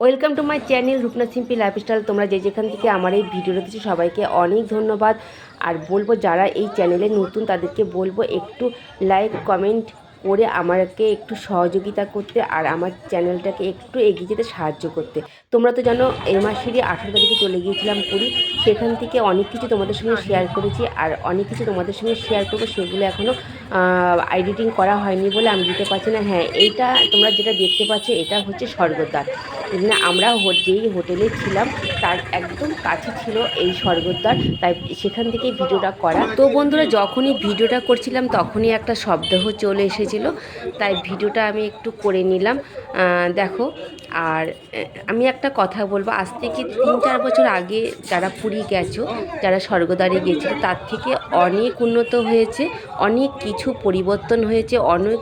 Welcome to my channel Rupna Simpi lifestyle. তোমরা যে যেখান থেকে আমার এই ভিডিওটা দিচ্ছ সবাইকে অনেক ধন্যবাদ। আর বলব, যারা এই চ্যানেলে নতুন, তাদেরকে বলব, একটু লাইক কমেন্ট করে আমাকে একটু সহযোগিতা করতে আর আমার চ্যানেলটাকে একটু এগিয়ে যেতে সাহায্য করতে। তোমরা তো জানো এই মাসেরই আঠারো তারিখে চলে গিয়েছিলাম পুরী। সেখান থেকে অনেক কিছু তোমাদের সঙ্গে শেয়ার করেছি আর অনেক কিছু তোমাদের সঙ্গে শেয়ার করব, সেগুলো এখনও এডিটিং করা হয়নি বলে আমি দিতে পারছি না। হ্যাঁ এইটা তোমরা যেটা দেখতে পাচ্ছ, এটা হচ্ছে স্বর্গদ্বার। এখানে আমরা যেই হোটেলে ছিলাম, তার একদম কাছে ছিল এই স্বর্গদ্বার। তাই সেখান থেকেই ভিডিওটা করা। তো বন্ধুরা, যখনই ভিডিওটা করছিলাম, তখনই একটা শব্দহ চলে এসেছিল। তাই ভিডিওটা আমি একটু করে নিলাম। দেখো, আর আমি একটা কথা বলব। আজ থেকে তিন, চার বছর আগে যারা পুরী গেছো, যারা স্বর্গদ্বারে গেছিল, তার থেকে অনেক উন্নত হয়েছে, অনেক কিছু পরিবর্তন হয়েছে, অনেক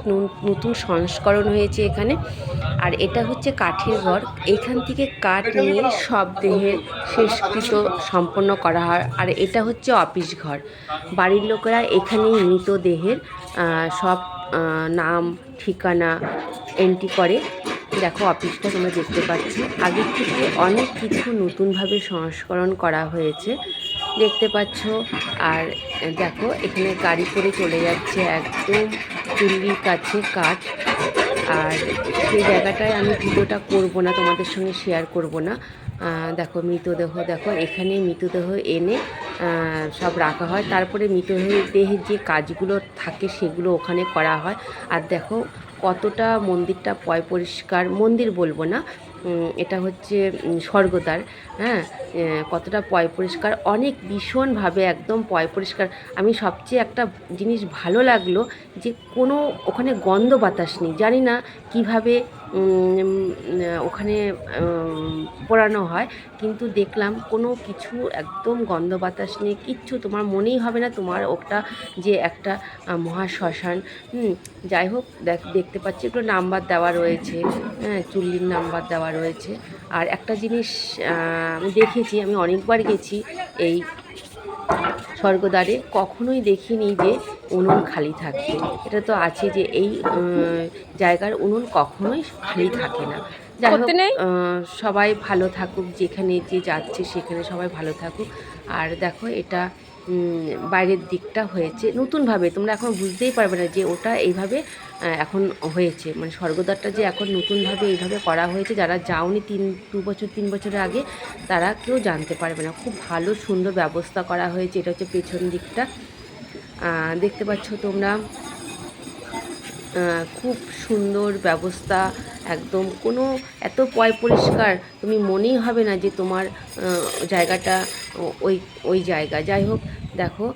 নতুন সংস্করণ হয়েছে এখানে। আর এটা হচ্ছে কাঠের ঘর এখান থেকে কাঠ নিয়ে সব দেহের শেষকৃত সম্পন্ন করা হয়। আর এটা হচ্ছে অফিস ঘর। বাড়ির লোকেরা এখানেই মৃতদেহের সব নাম, ঠিকানা এন্ট্রি করে। দেখো অফিসটা তোমরা দেখতে পাচ্ছ। আগের থেকে অনেক কিছু নতুনভাবে সংস্করণ করা হয়েছে। দেখতে পাচ্ছ। আর দেখো, এখানে গাড়ি করে চলে যাচ্ছে একদম চুল্লির কাছে কাঠ। আর সেই জায়গাটায় আমি ভিডিওটা করব না, তোমাদের সঙ্গে শেয়ার করব না। দেখো, মৃতদেহ, দেখো, এখানে মৃতদেহ এনে সব রাখা হয়। তারপরে মৃতদেহের দেহের যে কাজগুলো থাকে, সেগুলো ওখানে করা হয়। আর দেখো কতটা মন্দিরটা পয় পরিষ্কার, মন্দির বলব না এটা হচ্ছে স্বর্গদ্বার হ্যাঁ কতটা পয় পরিষ্কার, অনেক ভীষণভাবে একদম পয় পরিষ্কার। আমি সবচেয়ে একটা জিনিস ভালো লাগল যে কোনো ওখানে গন্ধ বাতাস নেই, জানি না কীভাবে ওখানে পোড়ানো হয়, কিন্তু দেখলাম কোনো কিছু একদম গন্ধ বাতাস নেই, কিচ্ছু তোমার মনেই হবে না, তোমার ওটা যে একটা মহাশ্মশান যাই হোক, দেখ দেখতে পাচ্ছি একটু নাম্বার দেওয়া রয়েছে। হ্যাঁ চুল্লির নাম্বার দেওয়া রয়েছে। আর একটা জিনিস আমি দেখেছি আমি অনেকবার গেছি এই স্বর্গদ্বারে কখনোই দেখিনি যে উনুন খালি থাকবে এটা তো আছে যে এই জায়গার উনুন কখনোই খালি থাকে না। যাই হোক সবাই ভালো থাকুক যেখানে যে যাচ্ছে সেখানে সবাই ভালো থাকুক। আর দেখো এটা বাইরের দিকটা হয়েছে। নতুনভাবে, তোমরা এখন বুঝতেই পারবে না যে ওটা এইভাবে এখন হয়েছে। মানে স্বর্গদ্বারটা যে এখন নতুনভাবে এইভাবে করা হয়েছে, যারা যাওনি তিন, দু বছর, তিন বছরের আগে, তারা কেউ জানতে পারবে না। খুব ভালো, সুন্দর ব্যবস্থা করা হয়েছে। এটা হচ্ছে পেছন দিকটা। দেখতে পাচ্ছ তোমরা খুব সুন্দর ব্যবস্থা, একদম কোনো এত পয় পরিষ্কার, তুমি মনেই হবে না যে তোমার জায়গাটা ওই ওই জায়গা। যাই হোক দেখো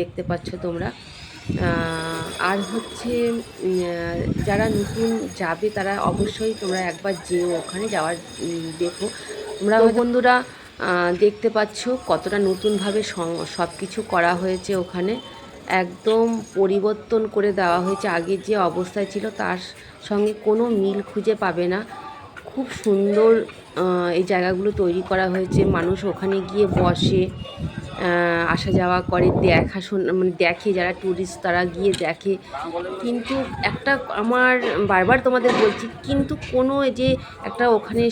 দেখতে পাচ্ছ তোমরা। আর হচ্ছে যারা নতুন যাবে তারা অবশ্যই তোমরা একবার যেও ওখানে যাওয়ার দেখো। তোমরা বন্ধুরা দেখতে পাচ্ছ কতটা নতুনভাবে সব কিছু করা হয়েছে ওখানে। একদম পরিবর্তন করে দেওয়া হয়েছে। আগের যে অবস্থায় ছিল তার সঙ্গে কোনো মিল খুঁজে পাবে না। খুব সুন্দর এই জায়গাগুলো তৈরি করা হয়েছে। মানুষ ওখানে গিয়ে বসে আসা যাওয়া করে, দেখা শোনা মানে দেখে যারা ট্যুরিস্ট তারা গিয়ে দেখে। কিন্তু একটা আমার, বারবার তোমাদের বলছি, কিন্তু কোনো এই যে একটা ওখানে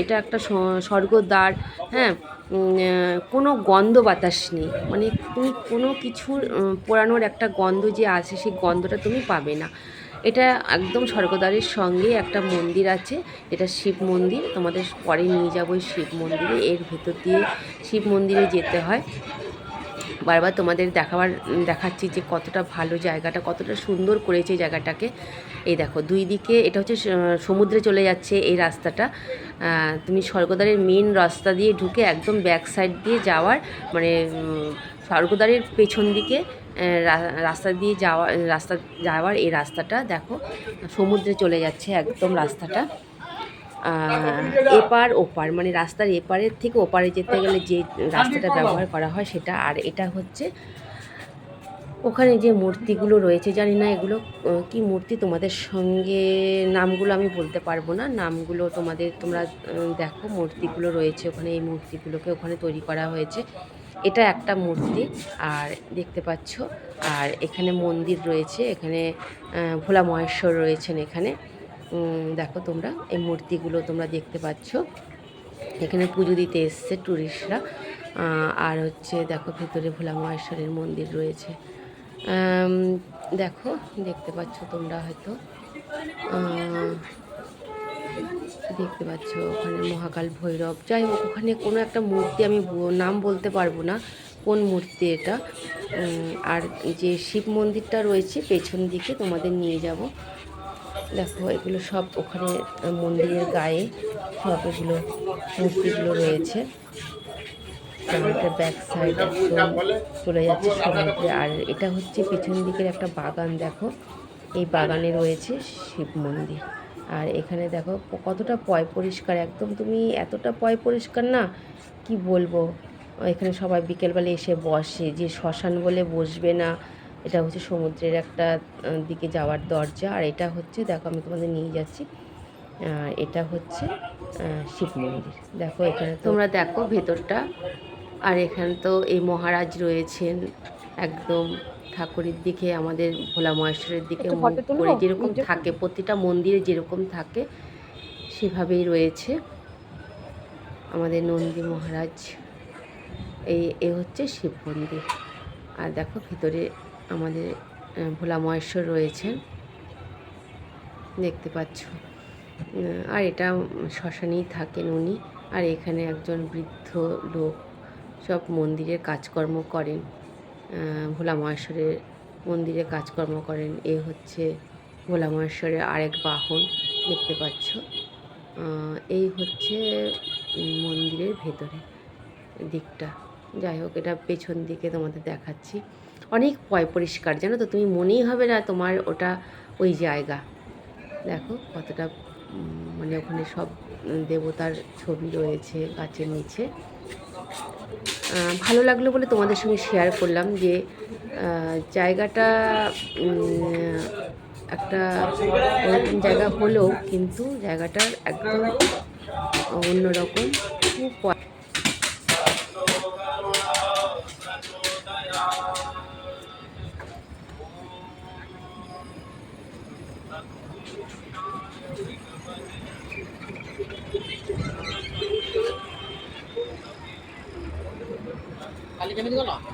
এটা একটা স্বর্গদ্বার হ্যাঁ কোনো গন্ধ বাতাস নেই। মানে তুমি কোনো কিছুর পোড়ানোর একটা গন্ধ যে আছে, সেই গন্ধটা তুমি পাবে না। এটা একদম স্বর্গদ্বারের সঙ্গে একটা মন্দির আছে। যেটা শিব মন্দির। তোমাদের পরে নিয়ে যাব শিব মন্দিরে। এর ভেতর দিয়ে শিব মন্দিরে যেতে হয়। বারবার তোমাদের দেখাবার, দেখাচ্ছি যে কতটা ভালো জায়গাটা, কতটা সুন্দর করেছে জায়গাটাকে। এই দেখো, দুই দিকে এটা হচ্ছে সমুদ্রে চলে যাচ্ছে এই রাস্তাটা। তুমি স্বর্গদ্বারের মেন রাস্তা দিয়ে ঢুকে একদম ব্যাক সাইড দিয়ে যাওয়ার মানে স্বর্গদ্বারের পেছন দিকে রাস্তা দিয়ে যাওয়া রাস্তা যাওয়ার এই রাস্তাটা দেখো, সমুদ্রে চলে যাচ্ছে একদম রাস্তাটা। এপার ওপার মানে রাস্তার এপারের থেকে ওপারে যেতে গেলে যে রাস্তাটা ব্যবহার করা হয় সেটা, আর এটা হচ্ছে ওখানে যে মূর্তিগুলো রয়েছে, জানি না এগুলো কি মূর্তি তোমাদের সঙ্গে, নামগুলো আমি বলতে পারব না, নামগুলো তোমাদের, তোমরা দেখো মূর্তিগুলো রয়েছে ওখানে, এই মূর্তিগুলোকে ওখানে তৈরি করা হয়েছে। এটা একটা মূর্তি, আর দেখতে পাচ্ছ, আর এখানে মন্দির রয়েছে, এখানে ভোলা মহেশ্বর রয়েছেন এখানে। দেখো তোমরা, এই মূর্তিগুলো তোমরা দেখতে পাচ্ছ। এখানে পুজো দিতে এসছে ট্যুরিস্টরা আর হচ্ছে, দেখো ভেতরে ভোলা মহেশ্বরের মন্দির রয়েছে। দেখো, দেখতে পাচ্ছ তোমরা হয়তো। দেখতে পাচ্ছ, ওখানে মহাকাল ভৈরব। যাই হোক, ওখানে কোনো একটা মূর্তি আমি নাম বলতে পারব না, কোন মূর্তি এটা। আর যে শিব মন্দিরটা রয়েছে, পেছন দিকে তোমাদের নিয়ে যাব। দেখো, এগুলো সব ওখানে মন্দিরের গায়ে সব এগুলো মূর্তিগুলো রয়েছে। এটা ব্যাক সাইড একদম চলে যাচ্ছে সমুদ্রে। আর এটা হচ্ছে পেছন দিকের একটা বাগান, দেখো। এই বাগানে রয়েছে শিব মন্দির। আর এখানে দেখো কতটা পয় পরিষ্কার। একদম তুমি এতটা পয় পরিষ্কার না, কি বলব? এখানে সবাই বিকেলবেলা এসে বসে, যে শ্মশান বলে বসবে না, এটা হচ্ছে সমুদ্রের একটা দিকে যাওয়ার দরজা। আর এটা হচ্ছে, দেখো আমি তোমাদের নিয়ে যাচ্ছি এটা হচ্ছে শিব মন্দির। দেখো এখানে তোমরা দেখো ভেতরটা, আর এখানে তো এই মহারাজ রয়েছেন, একদম ঠাকুরের দিকে আমাদের ভোলা মহেশ্বরের দিকে মুখ করে যেরকম থাকে প্রতিটা মন্দিরে যেরকম থাকে সেভাবেই রয়েছে আমাদের নন্দী মহারাজ। এই এ হচ্ছে শিব মন্দির। আর দেখো ভিতরে আমাদের ভোলা মহেশ্বর রয়েছেন দেখতে পাচ্ছ। আর এটা শ্মশানেই থাকেন উনি। আর এখানে একজন বৃদ্ধ লোক সব মন্দিরের কাজকর্ম করেন। ভোলা মহেশ্বরের মন্দিরে কাজকর্ম করেন। এ হচ্ছে ভোলা মহেশ্বরের আরেক বাহন, দেখতে পাচ্ছ। এই হচ্ছে মন্দিরের ভেতরে দিকটা। যাই হোক, এটা পেছন দিকে তোমাদের দেখাচ্ছি। অনেক পয় পরিষ্কার, জানো তো? তুমি মনেই হবে না তোমার ওটা ওই জায়গা। দেখো কতটা মানে ওখানে সব দেবতার ছবি রয়েছে গাছের নিচে। ভালো লাগল বলে তোমাদের সঙ্গে শেয়ার করলাম যে জায়গাটা একটা ওরকম জায়গা হলেও কিন্তু জায়গাটার একদম অন্যরকম খুব প- କାଲି